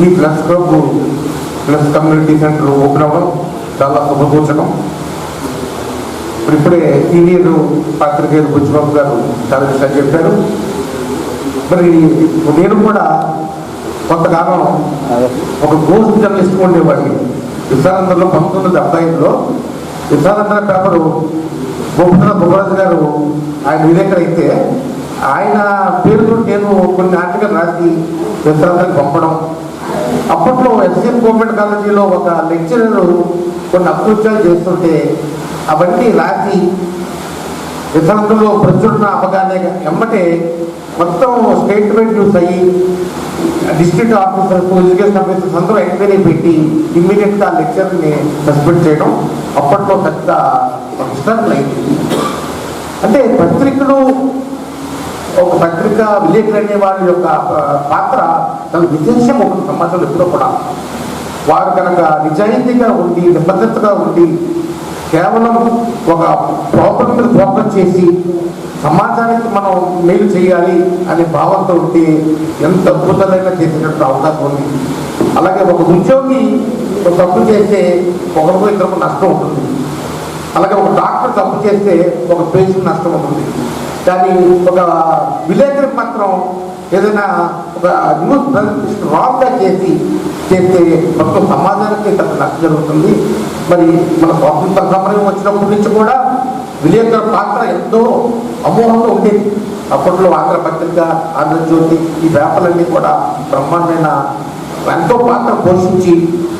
ఈ plus club plus community centre open అవ్వడం చాలా శుభసూచకం ఇప్పుడు ఇప్పుడే సీనియర్ పాత్రికేయులు బుచ్చిబాబు గారు చాలా విషయాలు చెప్పారు మరి నేను కూడా కొంతకాలం ఒక గోస్ట్ జర్నలిస్ట్ ఉండేవాడిని విశాఖలో పంతొమ్మిది వందల డెబ్బై ఐదులో విశాఖ పేపరు బొమ్మల బొమ్మరాజు గారు ఆయన విలేకరు అయితే ఆయన పేరుతో నేను కొన్ని ఆర్టికల్ రాసి విశాఖకి పంపడం అప్పట్లో ఎస్ఎన్ గవర్నమెంట్ కాలేజీలో ఒక లెక్చరర్ కొన్ని అకృత్యాలు చేస్తుంటే అవన్నీ రాసి విశాఖలో ప్రచురణ అవగానే ఎమ్మటే మొత్తం స్టేట్మెంట్ న్యూస్ అయ్యి district officers education officers enquiry enquiry పెట్టి ఇమ్మీడియట్గా లెక్చర్ని సస్పెండ్ చేయడం అప్పట్లో పెద్ద హిస్టారికల్ అయింది అంటే పత్రికలు ఒక పత్రిక విలేకరు వారి యొక్క పాత్ర తన విశేషం ఒక సమాజంలో ఎప్పుడో కూడా. వారు కనుక నిజాయితీగా ఉండి నిబద్ధతగా ఉండి కేవలం ఒక ప్రాబ్లం మీద ఫోకస్ చేసి సమాజానికి మనం మేలు చేయాలి అనే భావంతో ఉంటే ఎంత అద్భుతమైన చేసేటట్టు అవకాశం ఉంది. అలాగే ఒక ఉద్యోగి ఒక తప్పు చేస్తే ఒకరికో ఇద్దరు నష్టం ఉంటుంది. అలాగే ఒక డాక్టర్ తప్పు చేస్తే ఒక పేషెంట్ నష్టం ఉంటుంది. కానీ ఒక విలేకరికి మాత్రం ఏదైనా ఒక న్యూస్ ప్రజెంటేషన్ రాంగ్గా చేసి చేస్తే మొత్తం సమాజానికి పెద్ద నష్టం జరుగుతుంది. మరి మన స్వాతంత్ర సమయం వచ్చినప్పటి నుంచి కూడా విలేకరుల పాత్ర ఎంతో అమోహంగా ఉండేది. అప్పట్లో ఆంధ్రపత్రిక ఆంధ్రజ్యోతి ఈ పేపర్లన్నీ కూడా బ్రహ్మాండమైన ఎంతో పాత్ర పోషించి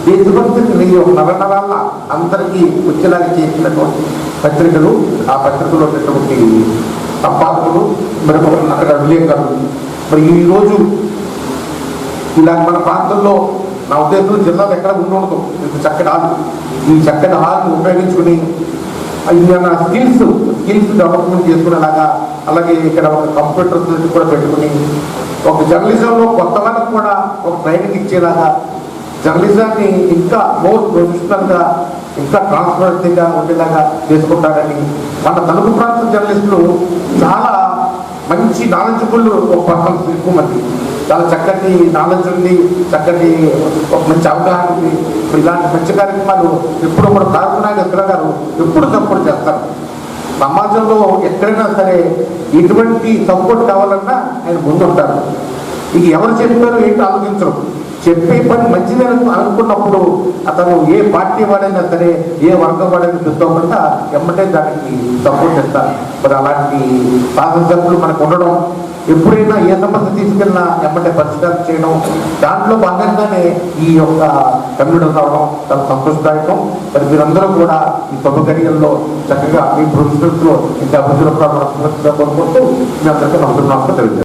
దేశభక్తిని నరనరాల అందరికీ వచ్చేలాగా చేసినటువంటి పత్రికలు ఆ పత్రికలో ఉన్నటువంటి సంపాదకులు మరి అక్కడ విలేకరులు. మరి ఈరోజు ఇలా మన ప్రాంతంలో నా ఉద్దేశం జిల్లాలో ఎక్కడ ఉండకూడదు. ఇంత చక్కటి హాల్. ఈ చక్కటి హాల్ని ఉపయోగించుకుని మన స్కిల్స్ స్కిల్స్ డెవలప్మెంట్ చేసుకునేలాగా అలాగే ఇక్కడ ఒక కంప్యూటర్ కూడా పెట్టుకుని ఒక జర్నలిజంలో కొత్త వాళ్ళకు కూడా ఒక ట్రైనింగ్ ఇచ్చేలాగా జర్నలిజాన్ని ఇంకా మోర్ ప్రొఫెషనల్గా ఇంకా ట్రాన్స్పరెన్సీగా ఉండేలాగా చేసుకుంటారని మన తణుకు ప్రాంత జర్నలిస్టులు చాలా మంచి నాలెడ్జబుల్ ఒక పర్సన్స్ ఎక్కువ మంది. చాలా చక్కటి నాలెడ్జ్ ఉంది చక్కటి ఒక మంచి అవగాహన ఉంది. ఇలాంటి మంచి కార్యక్రమాలు ఎప్పుడు కూడా తారకనాగేశ్వర గారు ఎప్పుడు సపోర్ట్ చేస్తారు. సమాజంలో ఎక్కడైనా సరే ఎటువంటి సపోర్ట్ కావాలన్నా ఆయన ముందుంటారు. ఇది ఎవరు చెప్పారో ఏంటి ఆలోచించరు. చెప్పే పని మంచిదే అనుకున్నప్పుడు అతను ఏ పార్టీ వాడైనా సరే ఏ వర్గం వాడైనా చూసుకోకుండా ఎమ్మటే దానికి సపోర్ట్ చేస్తారు. మరి అలాంటి శాసనసభ్యులు మనకు ఉండడం ఎప్పుడైనా ఏ సమస్య తీసుకెళ్ళినా ఎమ్మటే పరిష్కారం చేయడం దాంట్లో భాగంగానే ఈ యొక్క కమ్యూనిటీ రావడం చాలా సంతోషదాయకం. మరి మీరందరూ కూడా ఈ శుభగడియల్లో చక్కగా మీ ప్రొఫెషనల్స్ ఇంత ఇంకా అభివృద్ధిలో కూడా మనస్ఫూర్తిగా కోరుకుంటూ మీ అందరికీ నమస్కారం తెలియజేస్తాను.